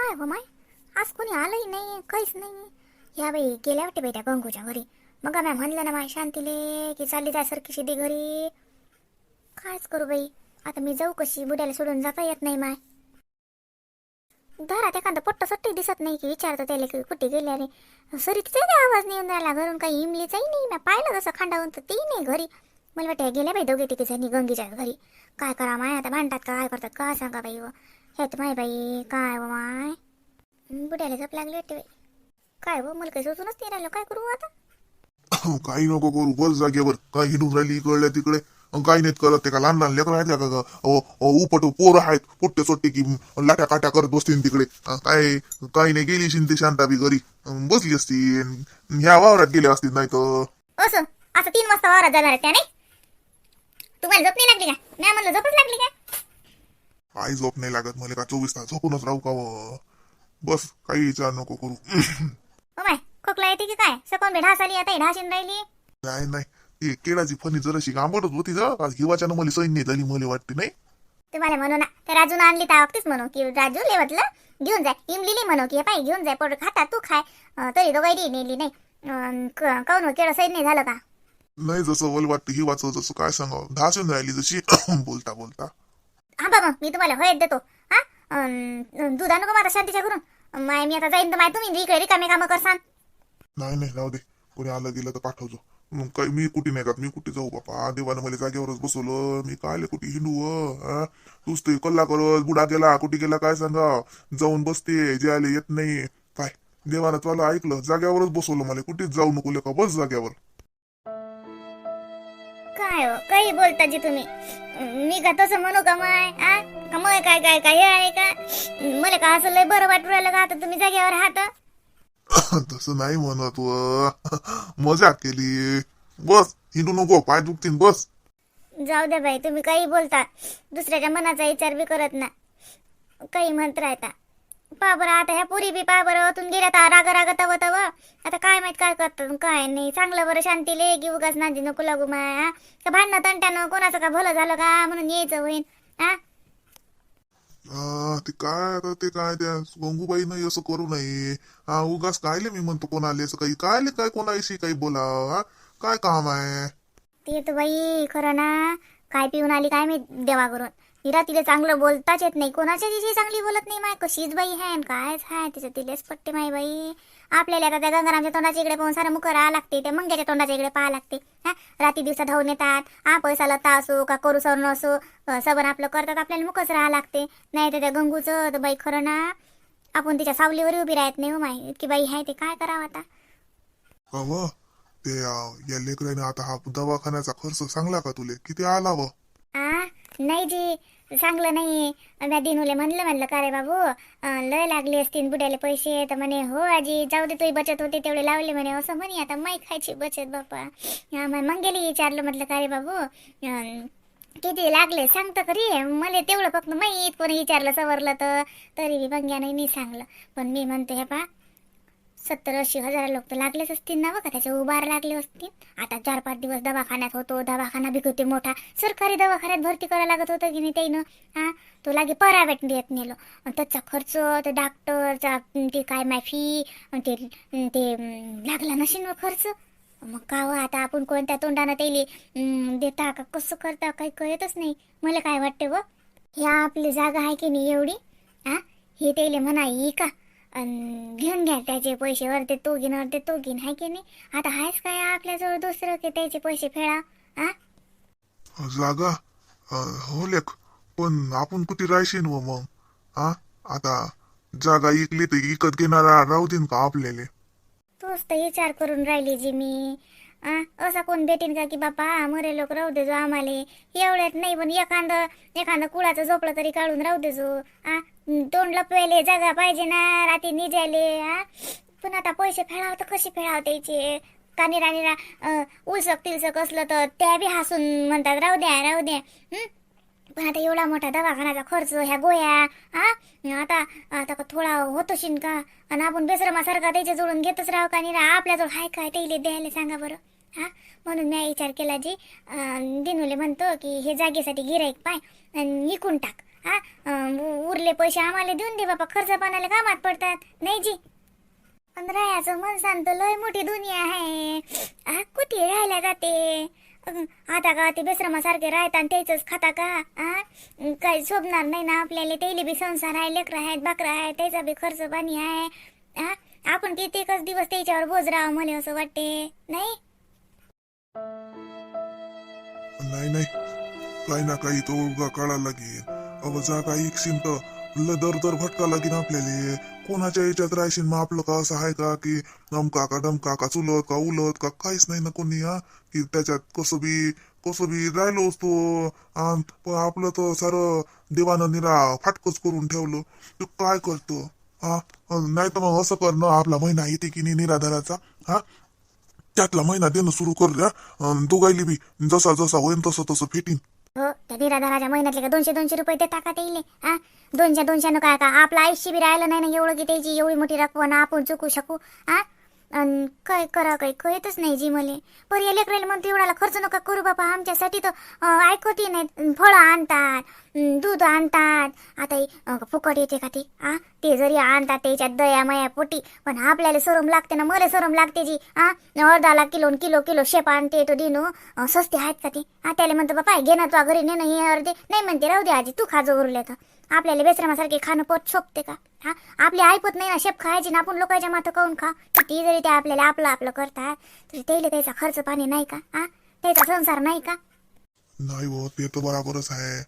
काय हो माय? आज कोणी आलंही नाही काहीच नाही या बाई गेल्या वाटते बाई गंगूच्या घरी. मग मॅम म्हणलं ना माय शांतीले की चालली जाय सारखी शिदी घरी. कायच करू बाई? आता मी जाऊ कशी? बुड्याला सोडून जाता येत नाही माय. घरात एखादा पट्ट सट्टी दिसत नाही की विचारतो त्याला की कुठे गेले रे? सरी तिथे काही आवाज नाही येऊन राहिला. घरून काही इमलीचाही नाही. मी पाहिलं जसं खांडावून तर ती नाही घरी. मला वाटतं गेल्या बाई दोघे तिघे जणी गंगीच्या घरी. काय करा माय? आता भांडतात काय करतात? का सांगा बाई हे तर माय बाई काय व माय? बुड्याला झप लागली वाटते बाई. काय व मला काही सुचूनच नाही राहिलं. काय करू आता? काही नको करू बस जागेवर. काय हिंडून राहिली इकडल्या तिकडे. अन काही नाहीत करत. ते का लहान लहान लेकर आहेत का ग? अहो, अहो, उपट पोरं आहेत. पोट्टे सोट्टे की लाट्या काट्या करत बसतील तिकडे. अं, काय काही नाही गेली शिंदे शांता बी घरी. बसली असती. अन ह्या वावरात गेले असतील नाही तर असं? असं तीन वाजता वावरात जाणार आहे त्याने तुम्हाला झोप नाही लागली का? नाही म्हणलं झोपच लागली का? काही झोप नाही लागत. मला का चोवीस तास झोपूनच राहू का व? बस काही विचार नको करू. हो माय खोकला येते की काय? सकून बी ढास आली आता ढाशीन राहिली. नाही नाही. ती केळाची फणी जराशी आंबटच होती जरा हिवाच्यानं मला सैन्य झाली मला वाटते नाही? तुम्हाला म्हणू ना त्या राजून आणली त्या वक्तीच म्हणू की राजू लेवतलं घेऊन जाय. इमलीली म्हणू की पाय घेऊन जाय पोट खाता तू खाय. अं, तरी दोघांनी नेली नाही? अं, क- काहून हो, केळं सैद नाही झालं का? नाही जसं मला वाटतं हिवाचं जसं काय सांगावं. ढासून राहिली जशी. बोलता बोलता. हा बाबा मी तुम्हाला हळद देतो. हा? दुधा नको का माझा शांतीच्या करून माय मी आता जाईन तर माय तुम्ही इकडे रिकामे कामं करसान. नाही नाही राहू दे. कोणी आलं गेलं तर पाठवतो मग काय मी कुठे नाही जात मी कुठे जाऊ बापा? देवानं मला जागेवरच बसवलं. मी काय कुठे? हिंडू हा? तूच ते कल्ला करत बुडा गेला कुठे गेला काय सांगा? जाऊन बसते जे आले येत नाही. काय देवानं तुला ऐकलं? जाग्यावरच बसवलं मला. कुठेच जाऊ नको लेका. बस जाग्यावर काय हो? काही बोलता जी तुम्ही? मी का तसं म्हणू का माय? आ? का मग काय काय काय हे आहे का? मला का असं लय बरं वाटू राहिलं का? आता तुम्ही जागेवर आहात तसं नाही म्हणत व. मजा केली. बस हिंडू नको पाय दुखतीन बस. जाऊ द्या बाई तुम्ही काही बोलता. दुसऱ्याच्या मनाचा विचार बी करत ना. काही म्हणत राहता. पा बरं आता ह्या पुरी बी पा बरं ओतून गेल्या तर राग राग तव तव. आता काय माहीत काय करतात काय नाही. चांगलं बरं शांतीले की उगाच नांदी नको लागू माय? का भांडणं तंट्यानं कोणाचं का भलं झालं का म्हणून यायचं होईन हा? आ, ते काय आता ते काय त्या गंगूबाईनं असं करू नये. हा उगाच कायले मी म्हणतो कोणाले असं काही? कायले काय कोणाविषयी काही बोला हा? काय काम आहे? ते तर बाई खरं ना काय पिऊन आली काय मी देवा करून हिरा तिला चांगलं बोलताच येत नाही. कोणाच्या दिवशी चांगली बोलत नाही माय. कशीच बाई आहे आणि कायच हाय तिचं तिलेच पट्टे माय बाई. आपल्याला आता त्या गंगारामच्या तोंडाच्या इकडे पाहून सारं मुख राहा लागते. त्या मंग्याच्या तोंडाच्या इकडे पाहा लागते. हा? रात्री दिवसा धावून येतात. हा पैसा लता असो का करू सरण असो सबन आपलं करतात. आपल्याला मुखच राहा लागते. नाही तर त्या गंगूचं तर बाई खरं ना आपण तिच्या सावलीवर उभी राहत नाही हो माई इतकी बाई आहे ते काय करावं आता? का ते या लेकराने आता हा दवाखान्याचा खर्च सांगला का तुले? किती आला व? नाही जी चांगलं नाही. म्या दिनूले म्हणलं म्हणलं का रे बाबू? लय लागली असतील बुड्याले पैसे. तर म्हणे हो आजी जाऊ दे तुही बचत होते तेवढे लावले. म्हणे असं म्हणे आता माई खायची बचत बापा. मग गेली विचारलं म्हटलं का रे बाबू? किती लागले? सांगतं खरी. मला तेवढं फक्त माहीत. कोणी विचारलं सवरलं तर. तरी बी बंग्याने मी सांगलं. पण मी म्हणते हे पा सत्तर ऐंशी हजार लोक तर लागलेच असतील ना बघा त्याचे उभार लागले असतील. आता चार पाच दिवस दवाखान्यात होतो दवाखाना बी होते मोठा. सरकारी दवाखान्यात भरती करायला लागत होतं की नाही त्यानं हा? तो लागे प्रायव्हेट देत नेलो. त्याचा खर्च ते डॉक्टरचा ते काय माय फी ते ते लागला नशीन व खर्च. मग का हो आता आपण कोणत्या तोंडानं त्याले देता का कसं करता काही कळतच नाही. मला काय वाटते व ह्या आपली जागा आहे की नाही एवढी? हा? हे त्याले म्हणा ही का? अन घेऊन घ्या त्याचे पैसे. अर्धे तो घेईन अर्धे तो घेईन हाय की नाही? आता आहेच काय आपल्याजवळ दुसरं की त्याचे पैसे फेडा हा? जागा अं, हो लेख. पण आपण कुठे राहशील व मग? हा? आता जागा इकली तर इकत घेणारा राहू देईन का आपल्याला? तोच तर विचार करून राहिली जी मी. आ असा कोण भेटेन का की बापा मरे लोक राहू देजो आम्हाला. एवढ्यात नाही पण एखादं एखादं कुळाचं झोपलं तरी काढून राहू देजो आ तोंड लपवायले जागा पाहिजे ना रात्री निजायले आ पण आता पैसे फेडाव तर कसे फेडाव त्याचे? कानी राणीला उलसक तिलसक असलं तर त्या बी हसून म्हणतात राहू द्या राहू द्या. पण आता एवढा मोठा दवाखान्याचा खर्च ह्या गोया हा? आता आता का थोडा होतो शिन का? आणि आपण बेसरमासारखा त्याच्या जोडून घेतच राहू का? निरा आपल्याजवळ हाय काय त्याला द्यायला सांगा बरं हा? म्हणून मी विचार केला जी अं, दिनूले म्हणतो की हे जागेसाठी गिराईक पाय आणि विकून टाक. हा? उरले पैसे आम्हाला देऊन दे बापा खर्च पाण्याला कामात पडतात. नाही जी. पण राहायचं मन सांगत लय मोठी दुनिया आहे. कुठे राहायला जाते? आता का ते बेश्रमासारखे राहतात आणि त्याच खाता का? आ? काही शोभणार नाही ना आपल्याला. त्याला बी संसार आहे लेकरं आहेत बाकरा आहे त्याचा बी खर्च पाणी आहे. आ? आपण कित्येकच दिवस त्याच्यावर बोज राहा मला असं वाटते. नाही? नाही नाही. काही ना काही तो उगा काढायला लागेल. अगं जा काही इकशीन तर ल दर दर भटका लागेल आपल्याला. कोणाच्या याच्यात राहशील मग आपलं का असं आहे का? की नमका का डमका का चुलत का उलत का? काहीच नाही ना कोणी हा? की त्याच्यात कसं बी कसं बी राहिलो असतो. पण आपलं तर सारं देवानं निरा फाटकच करून ठेवलं. तू काय करतो? हा? नाही तर मग असं करणं आपला महिना येते की नाही निराधाराचा? हा? त्यातला महिना देणं सुरू कर द्या दोघायली बी जसा जसा होईन तसं तसं फिटीन. हो त्या निराधाराच्या महिन्यातले का दोनशे दोनशे रुपये देता का ते हा? दोनशे दोनशे काय का आपलं आयुष्य बी राहिलं नाही ना एवढं की त्याची एवढी मोठी रक्कम आपण चुकू शकू हा? अन काय करा काही कळतच नाही जी मले. पर या लेकराला म्हणतो एवढाला खर्च नका करू बापा आमच्यासाठी तर अं, ऐकवती नाही फळं आणतात दूध आणतात. आता फुकट येते का ते? आ ते जरी आणतात त्याच्यात दया माया पोटी पण आपल्याला सरम लागते ना मला सरम लागते जी. हा अर्धाला किलो किलो किलो शेप आणते तो दिनो. सस्ते स्वस्ते आहेत का ते? आ त्याला म्हणतो बापा घे ना तुझ्या घरी ने हे अर्धे. नाही म्हणते राहू दे आजी तू खाजो उरले तर. आपल्याला बेसरामासारखे खाणं पोट शोभते का? हा? आपली ऐपत नाही ना शेप खायची ना आपण लोकांच्या माथं काऊन खा? किती जरी ते आपल्याला आपलं आपलं करतात तरी त्याला त्याचा खर्च पाणी नाही का? हा? त्याचा संसार नाही का? नाही हो ते तर बराबरच आहे.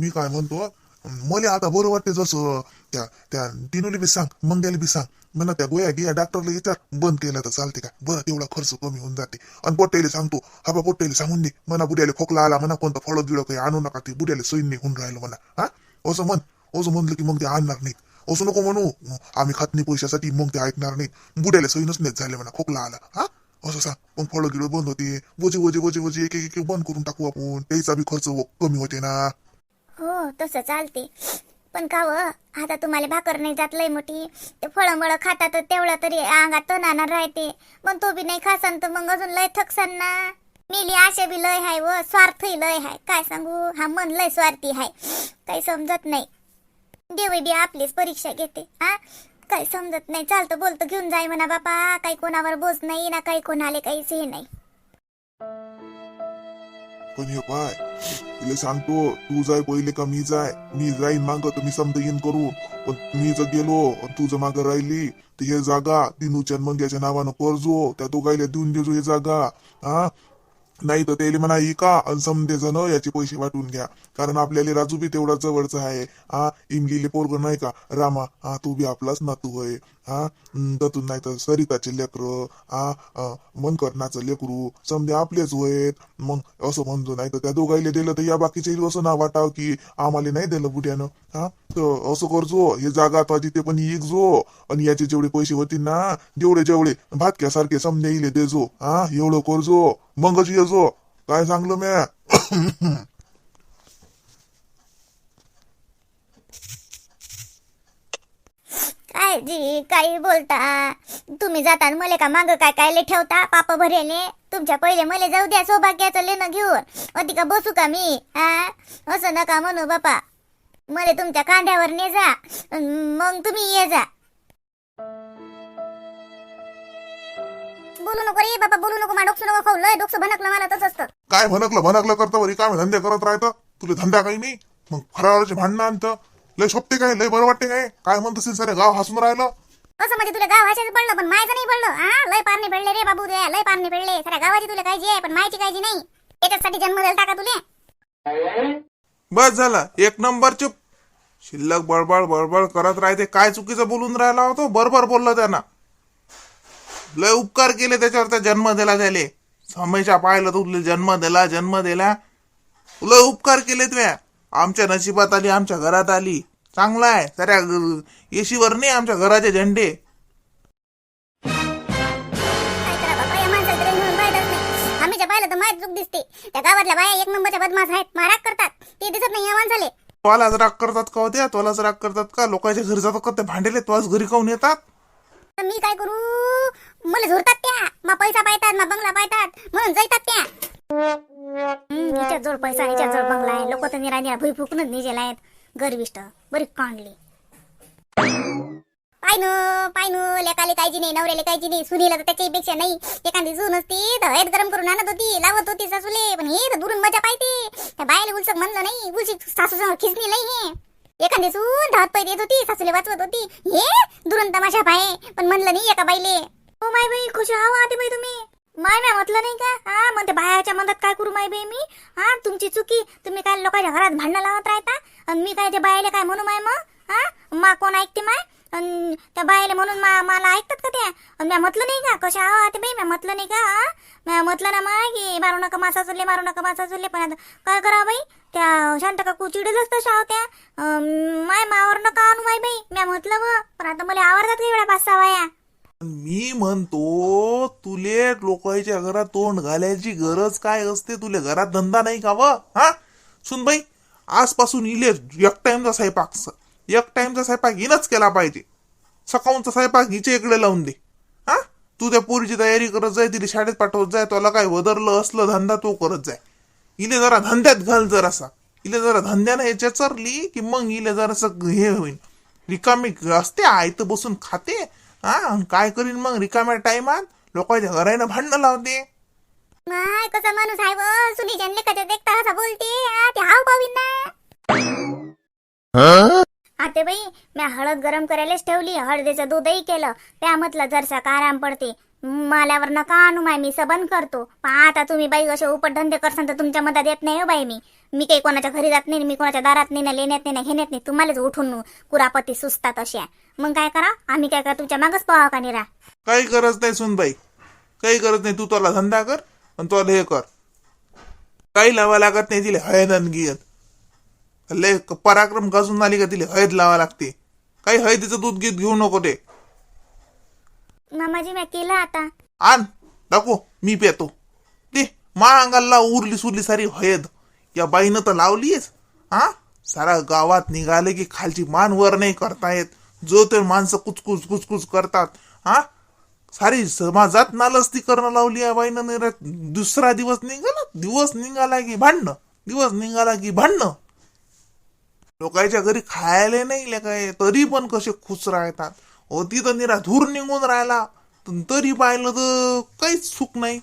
मी काय म्हणतो मला आता बरं वाटते जसं त्या त्या तिनुली बी सांग मंग्याला बी सांग. म्हणा त्या गोया गिया डॉक्टरला विचार बंद केलं तर चालते का? बरं तेवढा खर्च कमी होऊन जाते. आणि पोट्याला सांगतो हा बा पोट्याला सांगून दे. म्हणा बुड्याला खोकला आला म्हणा कोणतं फळ बिळं काही आणू नका ते बुड्याला सैन होऊन राहिलं म्हणा. हा? असं म्हण असं म्हणलं की मग ते आणणार नाहीत. असं नको म्हणू. आम्ही खात नाही पैशासाठी मग ते ऐकणार नाहीत. बुड्याला सैनच नाहीत झाले म्हणा खोकला आला. हा? असं सांग. मग फळं गिळं बंद होते. वजे वजे वजे वजे एक एक बंद करून टाकू आपण. त्याचा बी खर्च कमी होते ना. हो तसं चालते. पण का व आता तुम्हाला भाकर नाही जात लय मोठी. ते फळंबळ खातात तर तेवढा तरी अंगात तणाना राहते. पण तो बी नाही खासान तर मग अजून लय थकसान ना. मिली आशा बी लय हाय व स्वार्थही लय हाय. काय सांगू? हा मन लय स्वार्थी हाय. काही समजत नाही. देवी बी आपलीच परीक्षा घेते. हा? काही समजत नाही. चालतं बोलतं घेऊन जाय म्हणा बापा. काही कोणावर बोज नाही ना काही कोणाले काहीच हे नाही. पण हे पाय तुला सांगतो तू जाय पहिले का मी जाय. मी जाईन माग तर मी समजा येईन करू. पण मी जर गेलो आणि तू जर मागं राहिली तर हे जागा दिनूच्या मंग्याच्या नावानं कर्जो त्या दोघायला देऊन देजो हे जागा. हा? नाही तर त्याला म्हणा का समजे जण याचे पैसे वाटून घ्या? कारण आपल्याला राजू बी तेवढा जवळचा आहे. हा इमगीले पोरग नाही का? रामा हा तू बी आपलाच नातू होय. हा हम्म, नाही तर सरिताचे लेकर हा अं, मनकर्णाचं लेकरू समजे आपलेच होयत मग असं म्हणतो नाही तर त्या दोघाईले दिलं तर या बाकीचे असं ना वाटाव की आम्हाला नाही दिलं बुढ्यानं हा तर असं करजो हे जागा आता तिथे पण एक जो आणि याचे जेवढे पैसे होतील ना जेवढे जेवढे भातक्यासारखे समजे इले देजो. हा एवढं करजो मगच येजो. काय सांगलं म्या? काय जी काही बोलता. तुम्ही जाता मले का माग काय काय ठेवता? पाप भरेले तुमच्या पहिले मले जाऊ द्या सौभाग्याचं लेणं घेऊन. अधी का बसू का मी? हा असं नका म्हणू बापा. मले तुमच्या कांद्यावर ने जा. मग तुम्ही ये जा. बोलू नको रे बाबा बोलू नको. मा डोकसू नको खाऊ. लय डोकसं भनकलं मला तसंच असतं काय भनकलं? भनकलं करतं वरी? काय धंदे करत राहतं? तुला धंदा काही नाही? मग फराळाचे भांडणं आणतं? लय शोभते काय लय बरं वाटते काय? काय म्हणत असेल सारे? गाव हसून राहिलं. असं म्हणजे तुला गावाच्याच पडलं पण मायचं नाही पडलं. हा? लय पारणे पडले रे बाबू दे लय पारणे पडले. साऱ्या गावाची तुला काळजी आहे पण मायची काळजी नाही. याच्यासाठी जन्म दिला का तुले. बस झालं. एक नंबर चुप. शिल्लक बळबळ बळबळ करत राहते. काय चुकीचं बोलून राहिला होतो? बरोबर बोललं त्यांना. लय उपकार केले त्याच्यावर त्या जन्म दिला त्याले. हमेशा पाहिलं तुला जन्म दिला जन्म दिला लय उपकार केले त्या आमच्या नशिबात आली आमच्या घरात आली. चांगला आहे. साऱ्या येशीवर नाही आमच्या घराचे झेंडे. पाहिलं तर चूक दिसते. त्या गावातल्या बाया एक नंबरच्या बदमाश आहेत. करतात. ते दिसत नाही तोलाच राग करतात का होत्या तोलाच राग करतात का? लोकांच्या घरी जातात का? ते भांडेले तोच घरी काऊन येतात? तर मी काय करू? मला झोरतात त्या. मा पैसा पाहतात मा बंगला पाहतात. म्हणून जायतात त्या. हिच्या जोड पैसा हिच्या जोड बंगला आहे. लोक तर निरा निरा भुई फुकूनच निजेला आहेत. गर्विष्ट. बरी कांडली. पाय न पाय न लेकाले कायची नाही नवऱ्याला कायची नाही. सुनीला तर त्याच्यापेक्षा नाही. एखादी जून असती तर हळद गरम करून आणत होती लावत होती सासूले. पण हे तर दुरून मजा पाहिजे त्या बायला उलसक म्हणलं नाही. उलशी सासू समोर खिचणी नाही हे. एखादी सून धावत पै देत होती सासूले वाचवत होती. हे दुरून तमाशा पाहे. पण म्हणलं नाही एका बाईले. हो माय बाई खुश आहो आते बाई तुम्ही. माय म्या म्हटलं नाही का? हा म्हणते बायाच्या मदत काय करू माय बाई मी हा तुमची चुकी. तुम्ही काय लोकांच्या घरात भांडणं लावत राहता? आणि मी काय ते बायाले काय म्हणू माय मग? हा? मा कोण ऐकते माय? अन त्या बायाले म्हणून मा मला ऐकतात का त्या? अन म्या म्हटलं नाही का? कशा आहात बाई? म्या म्हटलं नाही का? हा? म्या म्हटलं ना माय की मारू नका मासा चुलले मारू नका मासा चुलले पण आता काय करा बाई? त्या शांत काकू चिडलच तशा होत्या. अन माय मावर नका आणू माय बाई. म्या म्हटलं व पण आता मला आवडतात काही वेळा पाच सहा बाया. मी म्हणतो तुले लोकांच्या घरात तोंड घालायची गरज काय असते? तुले घरात धंदा नाही का व? हा? सुन बाई आजपासून इले एक टाइमचा स्वयंपाक एक टाइमचा स्वयंपाक हिनच केला पाहिजे. सकाळचा स्वयंपाक हिच्या इकडे लावून दे. हा? तू त्या पोरीची तयारी करत जाय तिला शाळेत पाठवत जाय त्याला काय वदरलं असलं धंदा तो करत जाय. इले जरा धंद्यात घाल जरासा. इले जरा धंद्यानं याच्या चरली की मग इले जरासं हे होईल रिकामी असते आयत बसून खाते. हा काय करीन मग? रिकाम्या टाइमात लोकांच्या घरानं भांडणं लावते. माय कसा माणूस आहे व? सुनी जनले का देखता असा बोलते. हा, ते हाव पावीन ना आते बाई म्या हळद गरम करायलाच ठेवली. हळदीचं दूधही केलं. त्या म्हटलं जरसा का आराम पडते. माल्यावर नका आणू माय मी सबन करतो. पहा आता तुम्ही बाई असे उपटधंदे करसान तर तुमच्या मदत येत नाही हो बाई मी. मी काही कोणाच्या घरी जात नाही मी कोणाच्या दारात नाही ना लेण्यात नाही ना घेण्यात नाही. तुम्हालाच उठून कुरापती सुचतात अशा. मग काय करा? आम्ही काय करा? तुमच्या मागच पाहा का निरा? काही गरज नाही सुनबाई काही गरज नाही. तू तुला धंदा कर आणि तुला हे कर. काही लावा लागत नाही तिला हळद आणि लय पराक्रम गाजून आली का तिला हळद लावा लागते. काही हळदीचं दूध गीत घेऊ नको ते. मामाजी म्या केला आता. आण दाखव मी पेतो. ते मा अंगाला उरली सुरली सारी हयद. या बाईनं तर लावलीच हा? सारा गावात निघाले की खालची मान वर नाही करता येत. जो ते माणसं कुचकुच कुचकुच करतात. हा? सारी समाजात नालस्ती करणं लावली या बाईनं नाही दुसरा दिवस निघाला दिवस निघाला की भांडणं दिवस निघाला की भांडणं. लोकांच्या घरी खायला नाही ले काय तरी पण कसे खुश राहतात तिथं निरा धूर निघून राहिला. तरी पाहिलं तर काहीच सुख नाही.